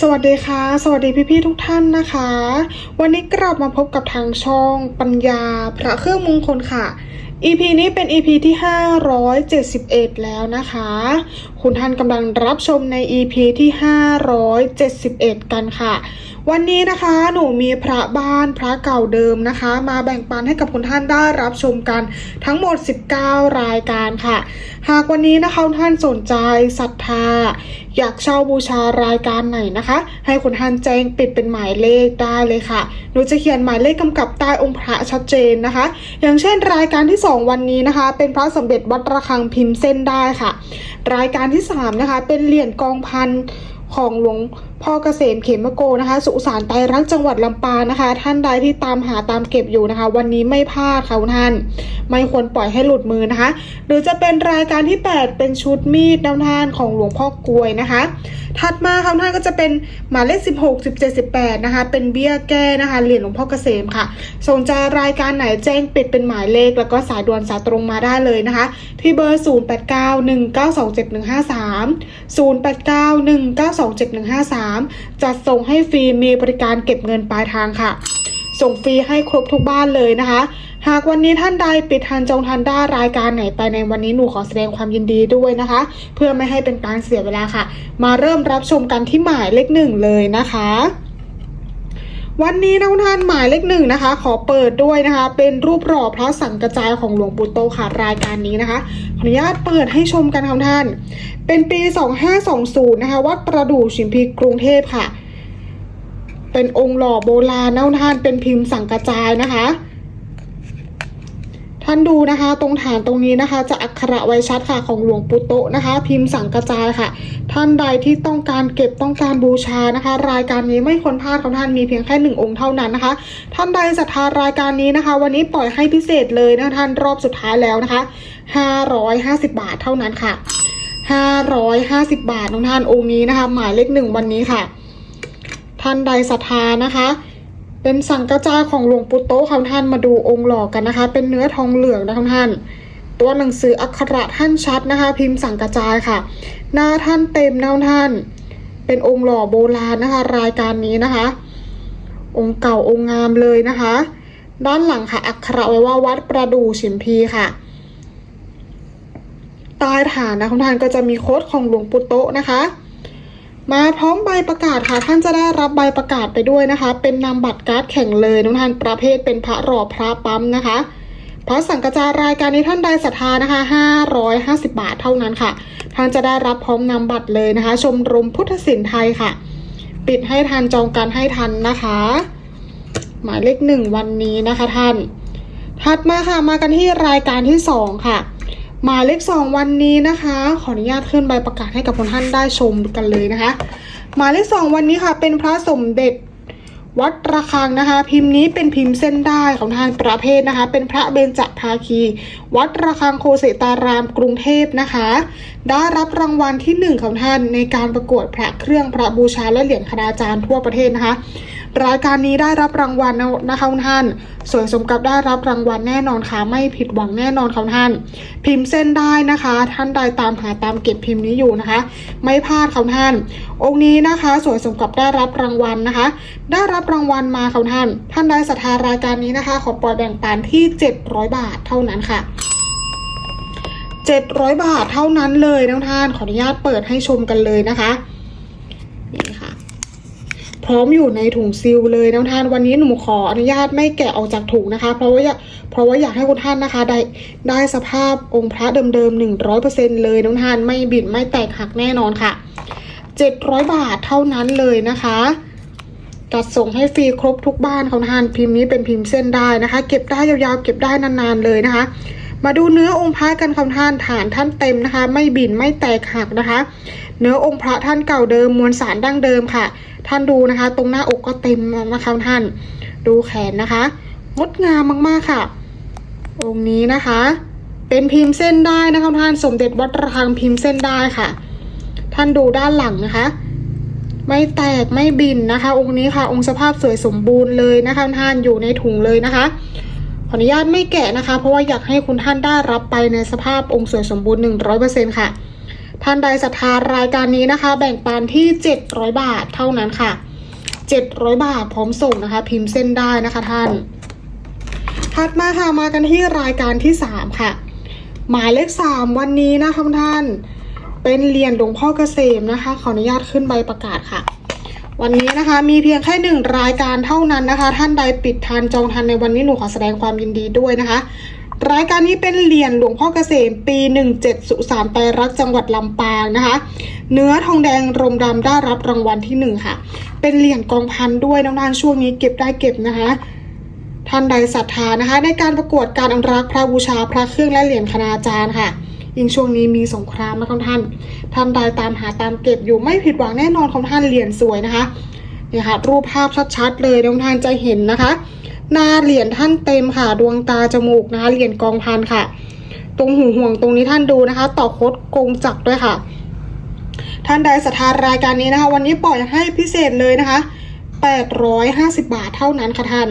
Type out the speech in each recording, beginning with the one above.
สวัสดีค่ะ สวัสดีพี่ๆทุกท่านนะคะ วันนี้กลับมาพบกับทางช่องปัญญาพระเครื่องมงคลค่ะ EP นี้เป็น EP ที่ 571 แล้วนะคะ คุณท่านกำลังรับชมใน EP ที่ 571 กันค่ะ วันนี้นะคะหนูมีพระบ้านพระเก่าเดิมนะคะ มาแบ่งปันให้กับคุณท่านได้รับชมกันทั้งหมด 19 รายการค่ะ หากวันนี้นะคะท่านสนใจศรัทธา อยากเช่าบูชารายการไหนนะคะ ให้คุณท่านแจ้งปิดเป็นหมายเลขได้เลยค่ะ หนูจะเขียนหมายเลขกำกับใต้องค์พระชัดเจนนะคะ อย่างเช่นรายการที่ 2 วันนี้นะคะ เป็นพระสมเด็จวัดระฆังพิมพ์เส้นได้ค่ะ รายการที่ 3 นะคะ เป็นเหรียญกองพันของหลวง พ่อเกษมเขมโกนะคะ สุสานไตรรักจังหวัดลำปางนะคะ ท่านใดที่ตามหาตามเก็บอยู่นะคะ วันนี้ไม่พลาดค่ะคุณท่าน ไม่ควรปล่อยให้หลุดมือนะคะ หรือจะเป็นรายการที่ 8 เป็นชุดมีดน้ำท่านของหลวงพ่อกลวยนะคะ ถัดมาคำท่านก็จะเป็นหมายเลข 16 17 18 นะคะ เป็นเบี้ยแก้นะคะเหรียญหลวงพ่อเกษมค่ะ สนใจรายการไหนแจ้งปิดเป็นหมายเลข แล้วก็สายด่วนสายตรงมาได้เลยนะคะ ที่เบอร์ 0891927153 3. จัดส่งให้ฟรีมีบริการเก็บเงินปลายทางค่ะ ส่งฟรีให้ครบทุกบ้านเลยนะคะ หากวันนี้ท่านใดปิดทันจองทันได้รายการไหนไปในวันนี้หนูขอแสดงความยินดีด้วยนะคะ เพื่อไม่ให้เป็นการเสียเวลาค่ะ มาเริ่มรับชมกันที่หมายเลขหนึ่งเลยนะคะ วันนี้นะคุณท่านหมายเลขหนึ่งนะคะ ขอเปิดด้วยนะคะ เป็นรูปหล่อพระสังกระจายของหลวงปู่โตค่ะรายการนี้นะคะขออนุญาตเปิดให้ชมกันค่ะคุณท่าน เป็นปี 2520 นะคะ วัดประดู่ชิมพีกรุงเทพค่ะ เป็นองค์หล่อโบราณนะคุณท่านเป็นพิมพ์สังกระจายนะคะ ท่านดูนะคะ ตรงฐานตรงนี้นะคะ จะอักขระไว้ชัดค่ะของหลวงปู่โตนะคะ พิมพ์สังกระจายค่ะ ท่านใดที่ต้องการเก็บต้องการบูชานะคะ รายการนี้ไม่ควรพลาดของท่านมีเพียงแค่หนึ่งองค์เท่านั้นนะคะ ท่านใดศรัทธารายการนี้นะคะ วันนี้ปล่อยให้พิเศษเลยนะะท่านรอบสุดท้ายแล้วนะคะ550 บาทเท่านั้นค่ะ 550 บาทน้องท่านองค์นี้นะคะ หมายเลขหนึ่งวันนี้ค่ะ ท่านใดศรัทธานะคะ เป็นสังกระจายของหลวงปู่โตะค่ะท่านมาดูองค์หล่อกันนะคะ เป็นเนื้อทองเหลืองนะคะท่าน ตัวหนังสืออักขระท่านชัดนะคะ พิมพ์สังกระจายค่ะ หน้าท่านเต็มนะท่าน เป็นองค์หล่อโบราณนะคะ รายการนี้นะคะ องค์เก่าองค์งามเลยนะคะ ด้านหลังค่ะอักขระไว้ว่าวัดประดู่ฉิมพีค่ะใต้ฐานนะคุณท่านก็จะมีโค้ดของหลวงปู่โตนะคะ มาพร้อมใบประกาศค่ะ ท่านจะได้รับใบประกาศไปด้วยนะคะ เป็นนามบัตรการ์ดแข่งเลยน้องท่านประเภทเป็นพระหล่อพระปั๊มนะคะพระสังกจารายการนี้ท่านใดศรัทธานะคะ 550 บาทเท่านั้นค่ะ ท่านจะได้รับพร้อมนามบัตรเลยนะคะ ชมรมพุทธศิลป์ไทยค่ะ ปิดให้ทันจองกันให้ทันนะคะ หมายเลขหนึ่งวันนี้นะคะท่าน ถัดมาค่ะมากันที่รายการที่สองค่ะ หมายเลขสองวันนี้นะคะ ขออนุญาตขึ้นใบประกาศให้กับคนท่านได้ชมกันเลยนะคะ หมายเลขสองวันนี้ค่ะ เป็นพระสมเด็จวัดระฆังนะคะ พิมพ์นี้เป็นพิมพ์เส้นได้ของทางประเภทนะคะ เป็นพระเบญจภาคี วัดระฆังโคสิตารามกรุงเทพนะคะ ได้รับรางวัลที่หนึ่งของท่านในการประกวดพระเครื่องพระบูชาและเหรียญคณาจารย์ทั่วประเทศนะคะ รายการนี้ได้รับรางวัลนะคะท่าน สวยสมกับได้รับรางวัลแน่นอนค่ะไม่ผิดหวังแน่นอนค่ะท่าน พิมพ์เส้นได้นะคะ ท่านใดตามหาตามเก็บพิมพ์นี้อยู่นะคะ ไม่พลาดค่ะท่าน องค์นี้นะคะสวยสมกับได้รับรางวัลนะคะ ได้รับรางวัลมาค่ะท่าน ท่านใดศรัทธารายการนี้นะคะ ขอปล่อยแบ่งปันที่ 700 บาทเท่านั้นค่ะ 700 บาทเท่านั้นเลยนะท่าน ขออนุญาตเปิดให้ชมกันเลยนะคะนี่ค่ะพร้อมอยู่ในถุงซิลเลยนะท่านวันนี้หนูขออนุญาตไม่แกะออกจากถุงนะคะ เพราะว่าอยากเพราะว่าอยากให้คุณท่านนะคะได้ได้สภาพองค์พระเดิมๆหนึ่งร้อยเปอร์เซ็นเลยนะท่านไม่บิดไม่แตกหักแน่นอนค่ะเจ็ดร้อยบาทเท่านั้นเลยนะคะจัดส่งให้ฟรีครบทุกบ้านของท่านพิมพ์นี้เป็นพิมพ์เส้นได้นะคะ เก็บได้ยาวๆเก็บได้นานๆเลยนะคะ มาดูเนื้อองค์พระกันคำท่านฐานท่านเต็มนะคะ ไม่บินไม่แตกหักนะคะ เนื้อองค์พระท่านเก่าเดิมมวลสารดั้งเดิมค่ะ ท่านดูนะคะ ตรงหน้าอกก็เต็มนะคะท่าน ดูแขนนะคะงดงามมากๆค่ะ องค์นี้นะคะ เป็นพิมพ์เส้นได้นะคะท่านสมเด็จวัดระฆังพิมพ์เส้นได้ค่ะ ท่านดูด้านหลังนะคะ ไม่แตกไม่บินนะคะ องค์นี้ค่ะ องค์สภาพสวยสมบูรณ์เลยนะคะท่านอยู่ในถุงเลยนะคะ ขออนุญาตไม่แกะนะคะ เพราะว่าอยากให้คุณท่านได้รับไปในสภาพองค์สวยสมบูรณ์ 100%ค่ะ ท่านใดศรัทธารายการนี้นะคะ แบ่งปันที่ 700 บาทเท่านั้นค่ะ 700 บาทพร้อมส่งนะคะ พิมพ์เส้นได้นะคะท่าน ถัดมาค่ะมากันที่รายการที่ 3 ค่ะ หมายเลข 3 วันนี้นะคะท่าน เป็นเหรียญหลวงพ่อเกษมนะคะ ขออนุญาตขึ้นใบประกาศค่ะ วันนี้นะคะมีเพียงแค่หนึ่งรายการเท่านั้นนะคะ ท่านใดปิดทันจองทันในวันนี้หนูขอแสดงความยินดีด้วยนะคะ รายการนี้เป็นเหรียญหลวงพ่อเกษมปี 17 สุสานไตรรักษ์จังหวัดลำปางนะคะ เนื้อทองแดงรมดำได้รับรางวัลที่หนึ่งค่ะ เป็นเหรียญกองพันด้วยน้องนานช่วงนี้เก็บได้เก็บนะคะท่านใดศรัทธานะคะ ในการประกวดการอนุรักษ์พระบูชาพระเครื่องและเหรียญคณาจารย์ค่ะ ยิ่งช่วงนี้มีสงครามนะคะท่านท่านใดตามหาตามเก็บอยู่ไม่ผิดหวังแน่นอนของท่านเหรียญสวยนะคะเนี่ยค่ะรูปภาพชัดๆเลยน้องท่านจะเห็นนะคะ หน้าเหรียญท่านเต็มค่ะดวงตาจมูกนะคะเหรียญกองพันค่ะ ตรงหูห่วงตรงนี้ท่านดูนะคะ ต่อโคดกงจักด้วยค่ะ ท่านใดศรัทธารายการนี้นะคะ วันนี้ปล่อยให้พิเศษเลยนะคะ 850 บาทเท่านั้นค่ะท่าน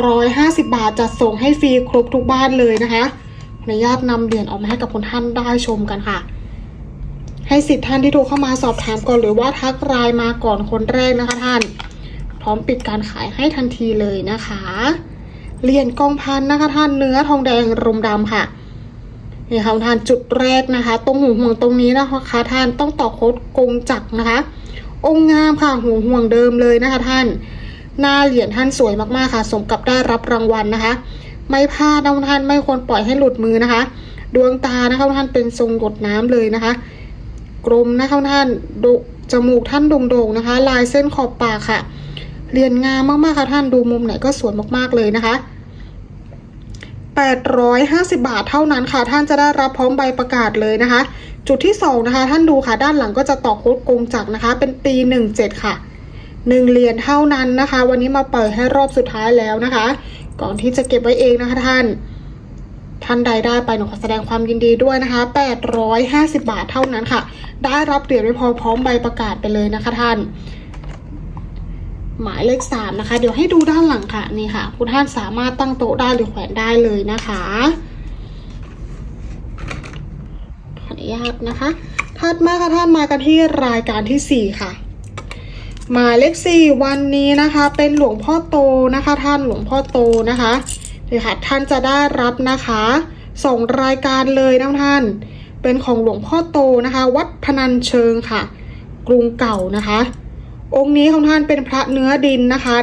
850 บาทจะส่งให้ฟรีครบทุกบ้านเลยนะคะ อนุญาตนำเหรียญออกมาให้กับคุณท่านได้ชมกันค่ะ ให้สิทธิ์ท่านที่โทรเข้ามาสอบถามก่อนหรือว่าทักไลน์มาก่อนคนแรกนะคะท่าน พร้อมปิดการขายให้ทันทีเลยนะคะเหรียญกองพันนะคะท่านเนื้อทองแดงรมดำค่ะนี่ค่ะท่านจุดแรกนะคะ ตรงหูห่วงตรงนี้นะคะท่านต้องต่อโคดกงจักนะคะ องค์งามค่ะหูห่วงเดิมเลยนะคะท่าน หน้าเหรียญท่านสวยมากๆค่ะ สมกับได้รับรางวัลนะคะ ไม่พลาดนะท่านไม่ควรปล่อยให้หลุดมือนะคะ ดวงตานะคะท่านเป็นทรงหยดน้ำเลยนะคะ กลมนะคะท่านดุจมูกท่านโด่งๆนะคะ ลายเส้นขอบปากค่ะ เรียนงามมากๆค่ะท่านดูมุมไหนก็สวยมากๆเลยนะคะ850 บาทเท่านั้นค่ะท่านจะได้รับพร้อมใบประกาศเลยนะคะ จุดที่2นะคะ ท่านดูค่ะด้านหลังก็จะต่อโค้ดกงจักรนะคะ เป็นปี 17 ค่ะหนึ่งเหรียญเท่านั้นนะคะ วันนี้มาเปิดให้รอบสุดท้ายแล้วนะคะ ก่อนที่จะเก็บไว้เองนะคะท่าน ท่านใดได้ไปหนูขอแสดงความยินดีด้วยนะคะ850 บาทเท่านั้นค่ะ ได้รับเหรียญไม่พอพร้อมใบประกาศไปเลยนะคะท่าน หมายเลขสามนะคะ เดี๋ยวให้ดูด้านหลังค่ะนี่ค่ะ คุณท่านสามารถตั้งโต๊ะได้หรือแขวนได้เลยนะคะขออนุญาตนะคะถัดมาค่ะท่านมากันที่รายการที่สี่ค่ะ หมายเลขสี่วันนี้นะคะ เป็นหลวงพ่อโตนะคะ ท่านหลวงพ่อโตนะคะนี่ค่ะท่านจะได้รับนะคะสองรายการเลยนะท่าน เป็นของหลวงพ่อโตนะคะ วัดพนัญเชิงค่ะ กรุงเก่านะคะ องค์นี้ของท่านเป็นพระเนื้อดินนะคะ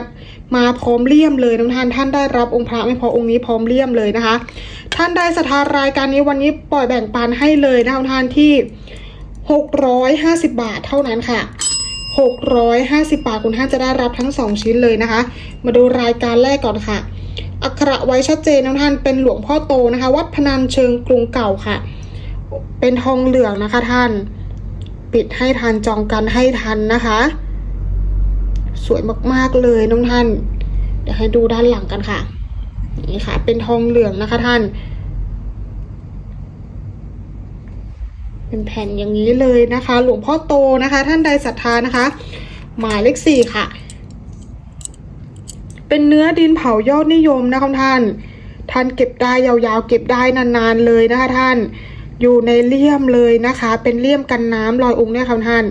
มาพร้อมเลี่ยมเลยนะท่านท่านได้รับองค์พระไม่พอองค์นี้พร้อมเลี่ยมเลยนะคะ ท่านได้ศรัทธารายการนี้วันนี้ปล่อยแบ่งปันให้เลยนะท่านที่ 650 บาทเท่านั้นค่ะ 650 บาทคุณท่านจะได้รับทั้ง 2 ชิ้นเลยนะคะ มาดูรายการแรกก่อนค่ะ อักขระไว้ชัดเจนนะท่านเป็นหลวงพ่อโตนะคะ วัดพนัญเชิงกรุงเก่าค่ะ เป็นทองเหลืองนะคะท่าน ปิดให้ทันจองกันให้ทันนะคะ สวยมากๆเลยน้องท่าน เดี๋ยวให้ดูด้านหลังกันค่ะ นี่ค่ะ เป็นทองเหลืองนะคะท่าน เป็นแผ่นอย่างนี้เลยนะคะ หลวงพ่อโตนะคะ ท่านใดศรัทธานะคะ หมายเลขสี่ค่ะ เป็นเนื้อดินเผายอดนิยมนะคะท่าน ท่านเก็บได้ยาวๆ เก็บได้นานๆเลยนะคะท่าน อยู่ในเลี่ยมเลยนะคะ เป็นเลี่ยมกันน้ำรอยองค์เนี่ยค่ะท่าน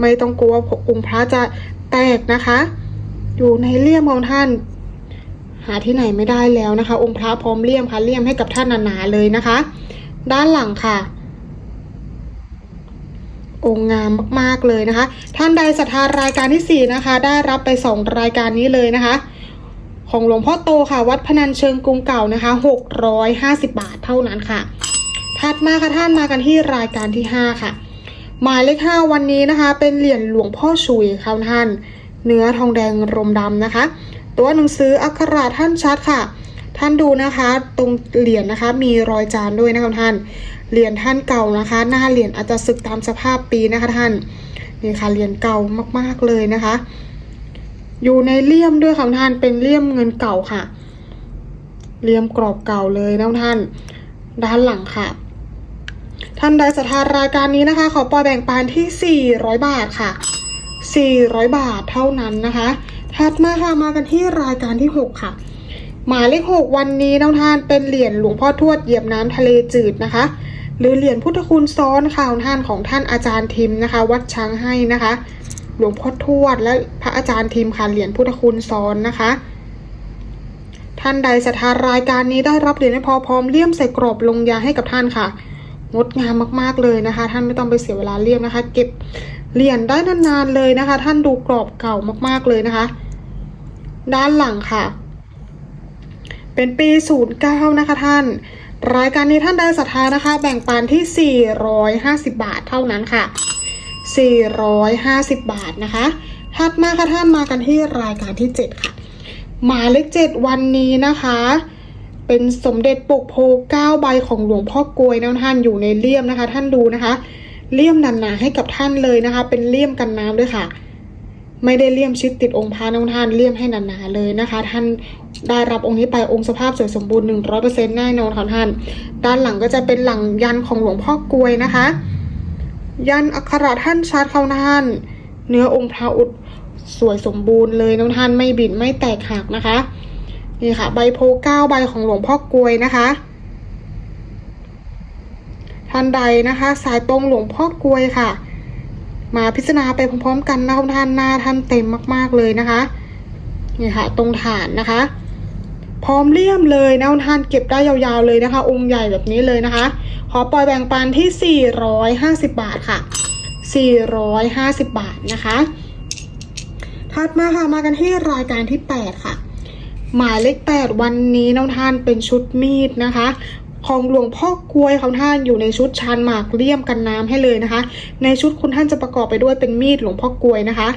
ไม่ต้องกลัวองค์พระจะแตกนะคะ อยู่ในเลี่ยมของท่าน หาที่ไหนไม่ได้แล้วนะคะ องค์พระพร้อมเลี่ยมค่ะ เลี่ยมให้กับท่านหนาๆเลยนะคะ ด้านหลังค่ะ องค์งามมากๆเลยนะคะ ท่านใดศรัทธารายการที่ 4 นะคะ ได้รับไป 2 รายการนี้เลยนะคะ ของหลวงพ่อโตค่ะ วัดพนัญเชิงกรุงเก่านะคะ 650 บาทเท่านั้นค่ะ ถัดมาค่ะท่านมากันที่รายการที่ 5 ค่ะ หมายเลข 5 วันนี้นะคะ เป็นเหรียญหลวงพ่อชุยค่ะท่าน เนื้อทองแดงรมดำนะคะ ตัวหนังสืออักขระท่านชัดค่ะท่านดูนะคะตรงเหรียญนะคะมีรอยจานด้วยนะคะท่านเหรียญท่านเก่านะคะ หน้าเหรียญอาจจะสึกตามสภาพปีนะคะท่านนี่ค่ะเหรียญเก่ามากๆเลยนะคะ อยู่ในเลี่ยมด้วยค่ะท่านเป็นเลี่ยมเงินเก่าค่ะเลี่ยมกรอบเก่าเลยนะท่าน ด้านหลังค่ะ ท่านใดศรัทธารายการนี้นะคะ ขอปล่อยแบ่งปันที่ 400 บาทค่ะ 400 บาทเท่านั้นนะคะถัดมาค่ะมากันที่รายการที่ 6 ค่ะ หมายเลข 6 วันนี้น้องท่านเป็นเหรียญหลวงพ่อทวดเหยียบน้ำทะเลจืดนะคะ หรือเหรียญพุทธคุณซ้อนค่ะของท่านของท่านอาจารย์ทิมนะคะ วัดช้างให้นะคะ หลวงพ่อทวดและพระอาจารย์ทิมค่ะเหรียญพุทธคุณซ้อนนะคะท่านใดศรัทธารายการนี้ได้รับเหรียญไม่พอพร้อมเลี่ยมใส่กรอบลงยาให้กับท่านค่ะ งดงามมากๆเลยนะคะ ท่านไม่ต้องไปเสียเวลาเลี่ยมนะคะ เก็บเหรียญได้นานๆเลยนะคะ ท่านดูกรอบเก่ามากๆเลยนะคะ ด้านหลังค่ะ เป็นปี 09 นะคะท่าน รายการนี้ท่านใดศรัทธานะคะ แบ่งปันที่ 450 บาทเท่านั้นค่ะ 450 บาทนะคะ ถัดมาค่ะท่านมากันที่รายการที่ 7 ค่ะ หมายเลข7วันนี้นะคะ เป็นสมเด็จปกโพ9ใบของหลวงพ่อกลวยนะท่านอยู่ในเลี่ยมนะคะ ท่านดูนะคะ เลี่ยมหนาๆให้กับท่านเลยนะคะ เป็นเลี่ยมกันน้ำด้วยค่ะ ไม่ได้เลี่ยมชิดติดองค์พระนะท่านเลี่ยมให้หนาๆเลยนะคะ ท่านได้รับองค์นี้ไปองค์สภาพสวยสมบูรณ์100%แน่นอนค่ะท่าน ด้านหลังก็จะเป็นหลังยันของหลวงพ่อกลวยนะคะ ยันอักขระท่านชัดเขาท่าน เนื้อองค์พระอุดสวยสมบูรณ์เลยนะท่านไม่บิดไม่แตกหักนะคะนี่ค่ะ ใบโพเก้าใบของหลวงพ่อกลวยนะคะท่านใดนะคะ สายตรงหลวงพ่อกลวยค่ะ มาพิจารณาไปพร้อมๆกันนะท่านหน้าท่านเต็มมาก ๆเลยนะคะนี่ค่ะ ตรงฐานนะคะ พร้อมเลี่ยมเลยนะท่านเก็บได้ยาวๆเลยนะคะ องค์ใหญ่แบบนี้เลยนะคะ ขอปล่อยแบ่งปันที่ 450 บาทค่ะ 450 บาทนะคะถัดมาค่ะมากันที่รายการที่ 8 ค่ะ หมายเลข 8 วันนี้น้องท่านเป็นชุดมีดนะคะ ของหลวงพ่อกลวยของท่านอยู่ในชุดชานหมากเลี่ยมกันน้ำให้เลยนะคะ ในชุดคุณท่านจะประกอบไปด้วยเป็นมีดหลวงพ่อกลวยนะคะ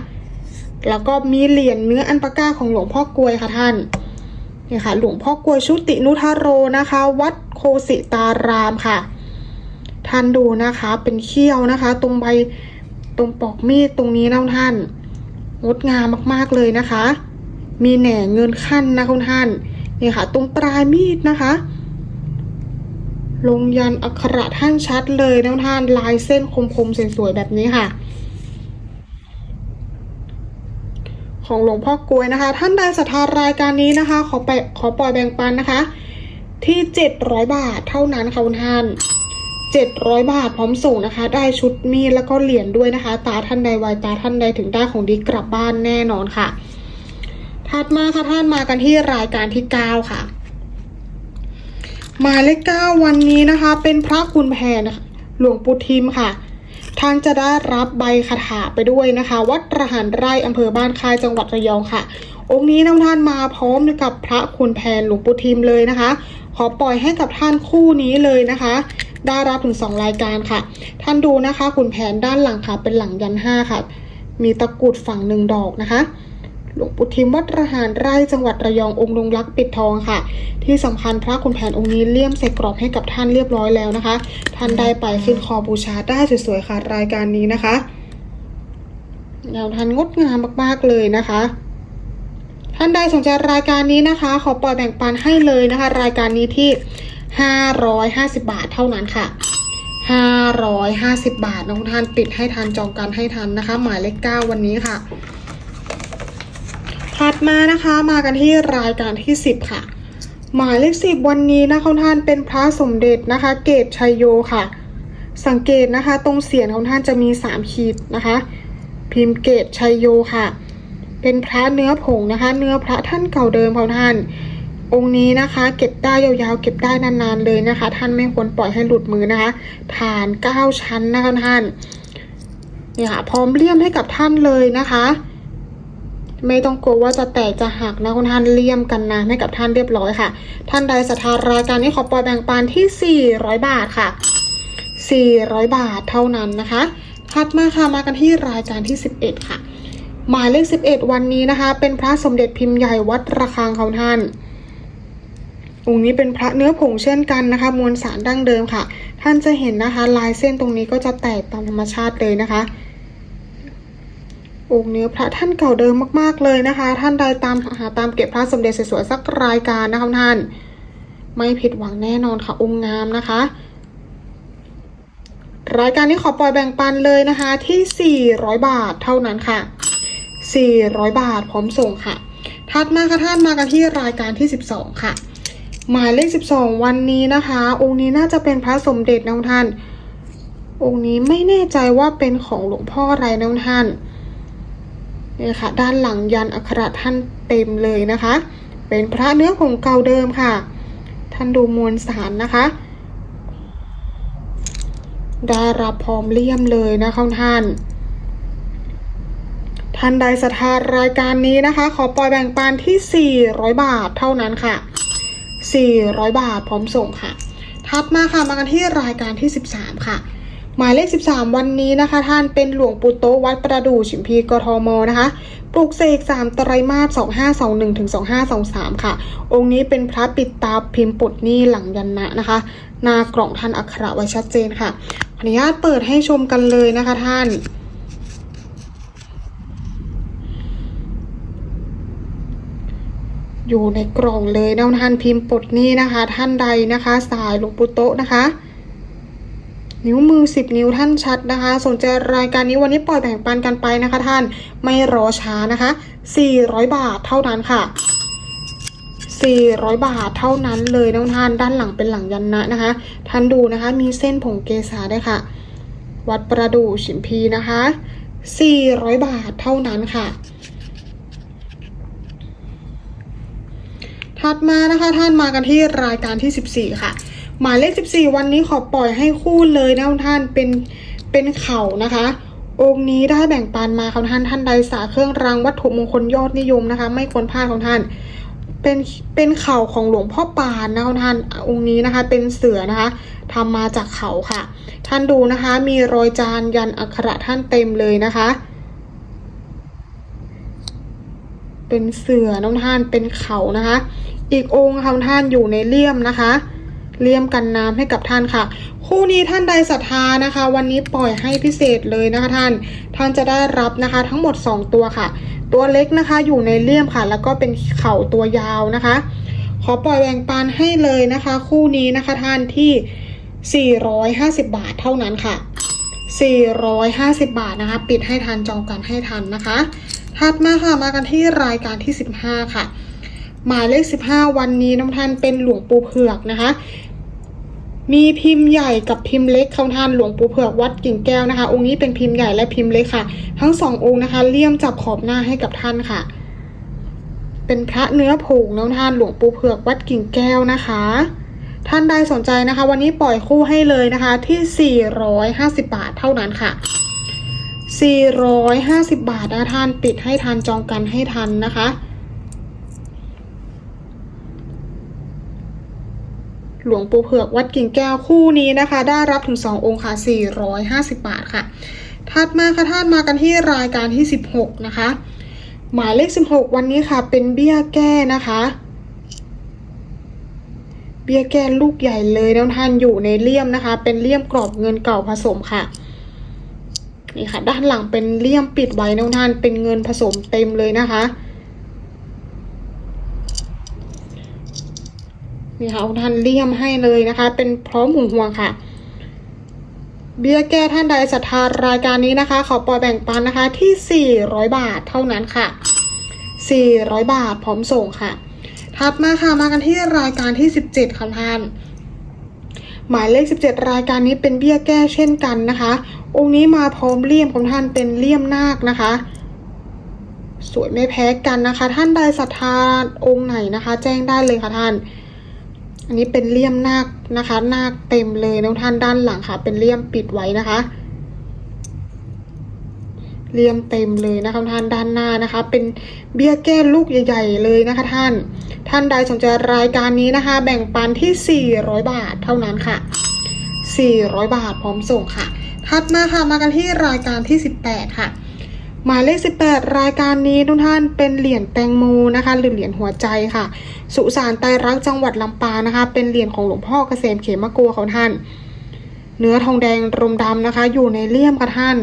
แล้วก็มีเหรียญเนื้ออันปาก้าของหลวงพ่อกลวยค่ะท่านนี่ค่ะหลวงพ่อกลวยชุตินุทาโรนะคะ วัดโคสิตารามค่ะ ท่านดูนะคะเป็นเขี้ยวนะคะ ตรงใบตรงปอกมีดตรงนี้นะท่านงดงามมากๆเลยนะคะ มีแหน่เงินขั้นนะคุณท่านนี่ค่ะ ตรงปลายมีดนะคะ ลงยันอักขระท่านชัดเลยนะท่านลายเส้นคมๆสวยๆแบบนี้ค่ะ ของหลวงพ่อกลวยนะคะ ท่านใดศรัทธารายการนี้นะคะ ขอไปขอปล่อยแบ่งปันนะคะ ที่700บาทเท่านั้นค่ะคุณท่าน700บาทพร้อมส่งนะคะ ได้ชุดมีดแล้วก็เหรียญด้วยนะคะ ตาท่านใดไวตาท่านใดถึงได้ของดีกลับบ้านแน่นอนค่ะถัดมาค่ะท่านมากันที่รายการที่9ค่ะ หมายเลขเก้าวันนี้นะคะ เป็นพระคุณแผนนะคะหลวงปู่ทิมค่ะ ท่านจะได้รับใบคาถาไปด้วยนะคะ วัดระหันไร่อำเภอบ้านค่ายจังหวัดระยองค่ะ องค์นี้น้องท่านมาพร้อมกับพระคุณแผนหลวงปู่ทิมเลยนะคะ ขอปล่อยให้กับท่านคู่นี้เลยนะคะ ได้รับถึง 2 รายการค่ะ ท่านดูนะคะขุนแผนด้านหลังค่ะ เป็นหลังยันห้าค่ะ มีตะกรุดฝั่งหนึ่งดอกนะคะ หลวงปู่ทิมวัดระหารไร่จังหวัดระยององค์ลงรักปิดทองค่ะ ที่สำคัญพระขุนแผนองค์นี้เลี่ยมใส่กรอบให้กับท่านเรียบร้อยแล้วนะคะ ท่านได้ไปขึ้นคอบูชาได้สวยๆค่ะรายการนี้นะคะแนวท่านงดงามมากๆเลยนะคะท่านใดสนใจรายการนี้นะคะ ขอปล่อยแบ่งปันให้เลยนะคะ รายการนี้ที่ 550 บาทเท่านั้นค่ะ 550 บาทน้องท่านปิดให้ทันจองกันให้ทันนะคะ หมายเลข 9 วันนี้ค่ะ ถัดมานะคะมากันที่รายการที่ 10 ค่ะ หมายเลข10วันนี้นะคะท่านเป็นพระสมเด็จนะคะ เกตชัยโยค่ะ สังเกตนะคะ ตรงเสียนของท่านจะมี 3 ขีดนะคะ พิมพ์เกตชัยโยค่ะ เป็นพระเนื้อผงนะคะ เนื้อพระท่านเก่าเดิมของท่าน องค์นี้นะคะ เก็บได้ยาวๆ เก็บได้นานๆเลยนะคะ ท่านไม่ควรปล่อยให้หลุดมือนะคะฐานเก้าชั้นนะคะท่านเนี่ยค่ะพร้อมเลี่ยมให้กับท่านเลยนะคะ ไม่ต้องกลัวว่าจะแตกจะหักนะคุณท่านเลี่ยมกันนะให้กับท่านเรียบร้อยค่ะ ท่านใดศรัทธารายการนี้ขอปล่อยแบ่งปันที่ 400 บาทค่ะ 400 บาทเท่านั้นนะคะถัดมาค่ะมากันที่รายการที่ 11 ค่ะ หมายเลข 11 วันนี้นะคะ เป็นพระสมเด็จพิมพ์ใหญ่วัดระฆังของท่านองค์นี้เป็นพระเนื้อผงเช่นกันนะคะ มวลสารดั้งเดิมค่ะ ท่านจะเห็นนะคะ ลายเส้นตรงนี้ก็จะแตกตามธรรมชาติเลยนะคะ องค์เนื้อพระท่านเก่าเดิมมาก ๆ เลยนะคะ ท่านใดตามหาตามเก็บพระสมเด็จสวยๆสักรายการนะคะท่าน ไม่ผิดหวังแน่นอนค่ะองค์งามนะคะ รายการนี้ขอปล่อยแบ่งปันเลยนะคะที่ 400 บาทเท่านั้นค่ะ 400 บาทพร้อมส่งค่ะถัดมาค่ะท่านมากันที่รายการที่ 12 ค่ะ หมายเลขสิบสองวันนี้นะคะ องค์นี้น่าจะเป็นพระสมเด็จนะท่าน องค์นี้ไม่แน่ใจว่าเป็นของหลวงพ่ออะไรนะท่าน นี่ค่ะ ด้านหลังยันอักขระท่านเต็มเลยนะคะ เป็นพระเนื้อผงเก่าเดิมค่ะ ท่านดูมวลสารนะคะ ได้รับพร้อมเลี่ยมเลยนะคะท่านท่านใดศรัทธารายการนี้นะคะ ขอปล่อยแบ่งปันที่ 400 บาทเท่านั้นค่ะ 400 บาทพร้อมส่งค่ะ ถัดมาค่ะมากันที่รายการที่ 13 ค่ะ หมายเลข 13 วันนี้นะคะ ท่านเป็นหลวงปู่โตวัดประดู่ฉิมพีกทมนะคะ ปลูกเสก3ไตรมาส 2521ถึง2523 ค่ะ องค์นี้เป็นพระปิดตาพิมพ์ปลดนี้หลังยันนะนะคะ หนากล่องท่านอักขระไว้ชัดเจนค่ะขออนุญาตเปิดให้ชมกันเลยนะคะท่านอยู่ในกล่องเลยนะท่านพิมพ์ปลดนี้นะคะ ท่านใดนะคะ สายหลวงปู่โตนะคะ นิ้วมือ 10 นิ้วท่านชัดนะคะ สนใจรายการนี้วันนี้ปล่อยแบ่งปันกันไปนะคะท่านไม่รอช้านะคะ 400 บาทเท่านั้นค่ะ 400 บาทเท่านั้นเลยนะท่านด้านหลังเป็นหลังยันนะนะคะ ท่านดูนะคะมีเส้นผงเกษาด้ค่ะ วัดประดู่ฉิมพีนะคะ 400 บาทเท่านั้นค่ะถัดมานะคะท่านมากันที่รายการที่ 14 ค่ะ หมายเลข 14 วันนี้ขอปล่อยให้คู่เลยนะท่านเป็นเป็นเข่านะคะองค์นี้ได้แบ่งปันมาของท่านท่านใดสาเครื่องรางวัตถุมงคลยอดนิยมนะคะ ไม่ควรพลาดของท่าน เป็นเป็นเข่าของหลวงพ่อปานนะท่านองค์นี้นะคะ เป็นเสือนะคะทำมาจากเขาค่ะ ท่านดูนะคะ มีรอยจานยันอักขระท่านเต็มเลยนะคะ เป็นเสือน้องท่านเป็นเขานะคะ อีกองค์ค่ะท่านอยู่ในเลี่ยมนะคะ เลี่ยมกันน้ำให้กับท่านค่ะ คู่นี้ท่านใดศรัทธานะคะ วันนี้ปล่อยให้พิเศษเลยนะคะท่าน ท่านจะได้รับนะคะทั้งหมด 2 ตัวค่ะ ตัวเล็กนะคะอยู่ในเลี่ยมค่ะ แล้วก็เป็นเข่าตัวยาวนะคะ ขอปล่อยแบ่งปันให้เลยนะคะ คู่นี้นะคะท่านที่ 450 บาทเท่านั้นค่ะ 450 บาทนะคะ ปิดให้ทันจองกันให้ทันนะคะ ถัดมาค่ะมากันที่รายการที่ 15 ค่ะหมายเลข 15 วันนี้น้องท่านเป็นหลวงปู่เผือกนะคะ มีพิมพ์ใหญ่กับพิมพ์เล็กของท่านหลวงปู่เผือกวัดกิ่งแก้วนะคะ องค์นี้เป็นพิมพ์ใหญ่และพิมพ์เล็กค่ะ ทั้งสององค์นะคะเลี่ยมจับขอบหน้าให้กับท่านค่ะ เป็นพระเนื้อผงน้องท่านหลวงปู่เผือกวัดกิ่งแก้วนะคะ ท่านใดสนใจนะคะ วันนี้ปล่อยคู่ให้เลยนะคะที่ 450 บาทเท่านั้นค่ะ 450 บาทนะท่านปิดให้ทันจองกันให้ทันนะคะ หลวงปู่เผือกวัดกิ่งแก้วคู่นี้นะคะ ได้รับถึง 2 องค์ค่ะ 450 บาทค่ะ ถัดมาค่ะท่านมากันที่รายการที่ 16 นะคะ หมายเลข 16 วันนี้ค่ะ เป็นเบี้ยแก้นะคะ เบี้ยแก้ลูกใหญ่เลยนะท่านอยู่ในเลี่ยมนะคะ เป็นเลี่ยมกรอบเงินเก่าผสมค่ะนี่ค่ะ ด้านหลังเป็นเลี่ยมปิดไว้นะท่านเป็นเงินผสมเต็มเลยนะคะ นี่ค่ะท่านเลี่ยมให้เลยนะคะ เป็นพร้อมหูห่วงค่ะ เบี้ยแก้ท่านใดศรัทธารายการนี้นะคะ ขอปล่อยแบ่งปันนะคะที่ 400 บาทเท่านั้นค่ะ 400 บาทพร้อมส่งค่ะ ถัดมาค่ะมากันที่รายการที่ 17ค่ะท่านหมายเลข 17 รายการนี้เป็นเบี้ยแก้เช่นกันนะคะ องค์นี้มาพร้อมเลี่ยมของท่านเป็นเลี่ยมนาคนะคะ สวยไม่แพ้กันนะคะ ท่านใดศรัทธาองค์ไหนนะคะ แจ้งได้เลยค่ะท่าน อันนี้เป็นเลี่ยมนาคนะคะนาคเต็มเลยนะท่านด้านหลังค่ะ เป็นเลี่ยมปิดไว้นะคะ เลี่ยมเต็มเลยนะคะท่านด้านหน้านะคะ เป็นเบี้ยแก้ลูกใหญ่ ๆ เลยนะคะท่าน ท่านใดสนใจรายการนี้นะคะ แบ่งปันที่ 400 บาทเท่านั้นค่ะ 400 บาทพร้อมส่งค่ะถัดมาค่ะมากันที่รายการที่ 18 ค่ะ หมายเลข 18 รายการนี้ทุกท่านเป็นเหรียญแตงโมนะคะ หรือเหรียญหัวใจค่ะ สุสานไตรรักจังหวัดลำปางนะคะ เป็นเหรียญของหลวงพ่อเกษมเขมกัวของท่าน เนื้อทองแดงรมดำนะคะ อยู่ในเลี่ยมค่ะท่าน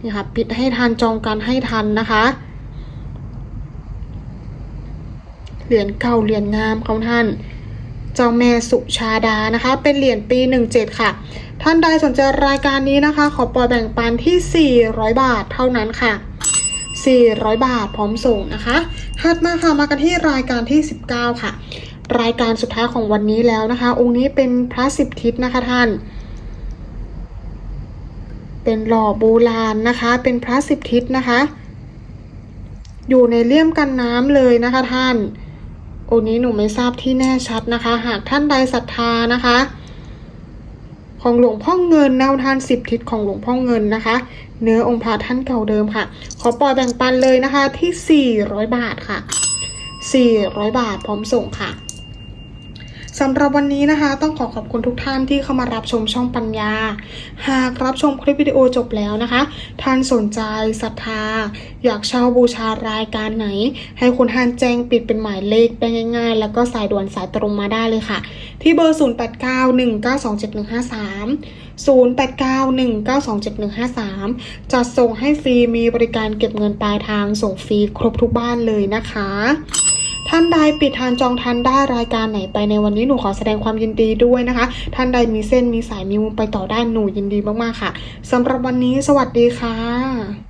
นี่ค่ะปิดให้ทันจองกันให้ทันนะคะ เหรียญเก่าเหรียญงามของท่าน เจ้าแม่สุชาดานะคะ เป็นเหรียญปี 17 ค่ะ ท่านใดสนใจรายการนี้นะคะ ขอปล่อยแบ่งปันที่ 400 บาทเท่านั้นค่ะ 400 บาทพร้อมส่งนะคะถัดมาค่ะมากันที่รายการที่ 19 ค่ะ รายการสุดท้ายของวันนี้แล้วนะคะ องค์นี้เป็นพระสิบทิศนะคะท่าน เป็นหล่อโบราณนะคะ เป็นพระสิบทิศนะคะ อยู่ในเลี่ยมกันน้ำเลยนะคะท่าน องค์นี้หนูไม่ทราบที่แน่ชัดนะคะ หากท่านใดศรัทธานะคะ ของหลวงพ่อเงินแนวทานสิบทิศของหลวงพ่อเงินนะคะ เนื้อองค์พระท่านเก่าเดิมค่ะ ขอปล่อยแบ่งปันเลยนะคะที่ 400 บาทค่ะ 400 บาทพร้อมส่งค่ะ สำหรับวันนี้นะคะ ต้องขอขอบคุณทุกท่านที่เข้ามารับชมช่องปัญญา หากรับชมคลิปวิดีโอจบแล้วนะคะ ท่านสนใจศรัทธา อยากเช่าบูชารายการไหน ให้คุณท่านแจ้งปิดเป็นหมายเลขได้ง่ายๆ แล้วก็สายด่วนสายตรงมาได้เลยค่ะ ที่เบอร์ 0891927153 0891927153 จัดส่งให้ฟรีมีบริการเก็บเงินปลายทางส่งฟรีครบทุกบ้านเลยนะคะ ท่านใดปิดทานจองทันได้รายการไหนไปในวันนี้หนูขอแสดงความยินดีด้วยนะคะ ท่านใดมีเส้นมีสายมีมุมไปต่อได้หนูยินดีมากๆค่ะสำหรับวันนี้สวัสดีค่ะ